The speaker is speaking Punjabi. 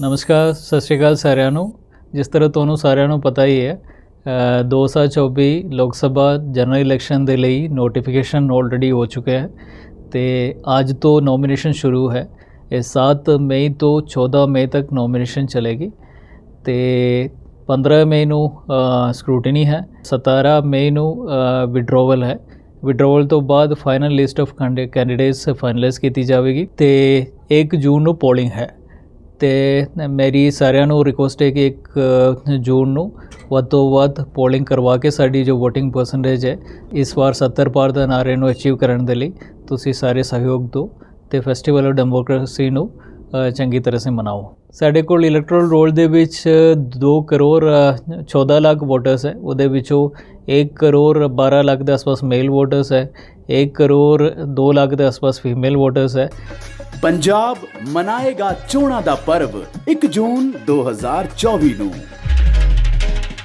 ਨਮਸਕਾਰ ਸਤਿ ਸ਼੍ਰੀ ਅਕਾਲ ਸਾਰਿਆਂ ਨੂੰ। ਜਿਸ ਤਰ੍ਹਾਂ ਤੁਹਾਨੂੰ ਸਾਰਿਆਂ ਨੂੰ ਪਤਾ ਹੀ ਹੈ ਅ, 2024 ਲੋਕ ਸਭਾ ਜਨਰਲ ਇਲੈਕਸ਼ਨ ਦੇ ਲਈ ਨੋਟੀਫਿਕੇਸ਼ਨ ਆਲਰੇਡੀ ਹੋ ਚੁੱਕਿਆ ਹੈ ਤੇ ਅੱਜ ਤੋਂ ਨੋਮੀਨੇਸ਼ਨ ਸ਼ੁਰੂ ਹੈ। ਇਹ 7 ਮਈ ਤੋਂ 14 ਮਈ ਤੱਕ ਨੋਮੀਨੇਸ਼ਨ ਚਲੇਗੀ ਤੇ 15 ਮਈ ਨੂੰ ਸਕਰੂਟਨੀ ਹੈ 17 ਮਈ ਨੂੰ ਵਿਡਰੋਵਲ ਹੈ। ਵਿਡਰੋਵਲ ਤੋਂ ਬਾਅਦ final list of candidates finalize ਕੀਤੀ ਜਾਵੇਗੀ ਤੇ 1 ਜੂਨ ਨੂੰ ਪੋਲਿੰਗ ਹੈ। ਤੇ ਮੇਰੀ ਸਾਰਿਆਂ ਨੂੰ ਰਿਕੁਐਸਟ ਹੈ ਕਿ 1 ਜੂਨ ਨੂੰ ਵੱਧ ਤੋਂ ਵੱਧ ਪੋਲਿੰਗ ਕਰਵਾ ਕੇ ਸਾਡੀ ਜੋ VOTING ਪਰਸੈਂਟੇਜ ਹੈ ਇਸ ਵਾਰ 70 ਪਾਰ ਦਾ ਨਾਰੇ ਨੂੰ ਅਚੀਵ ਕਰਨ ਦੇ ਲਈ ਤੁਸੀਂ ਸਾਰੇ ਸਹਿਯੋਗ ਦਿਓ ਤੇ ਫੈਸਟੀਵਲ ਆਫ ਡੈਮੋਕ੍ਰੇਸੀ ਨੂੰ ਚੰਗੀ ਤਰ੍ਹਾਂ ਸੇ ਮਨਾਓ ਸਾਡੇ ਕੋਲ ਇਲੈਕਟਰਲ ਰੋਲ ਦੇ ਵਿੱਚ 2 ਕਰੋੜ ਅ, 14 ਲੱਖ ਵੋਟਰਸ ਹੈ ਉਹਦੇ ਵਿੱਚੋਂ 1 ਕਰੋੜ 12 ਲੱਖ ਦੇ ਆਸ-ਪਾਸ ਮੇਲ ਵੋਟਰਸ ਹੈ 1 ਕਰੋੜ 2 ਲੱਖ ਦੇ ਆਸ-ਪਾਸ ਫੀਮੇਲ ਵੋਟਰਸ ਹੈ। ਪੰਜਾਬ ਮਨਾਏਗਾ ਚੋਣਾਂ ਦਾ ਪਰਵ 1 ਜੂਨ 2024 ਨੂੰ।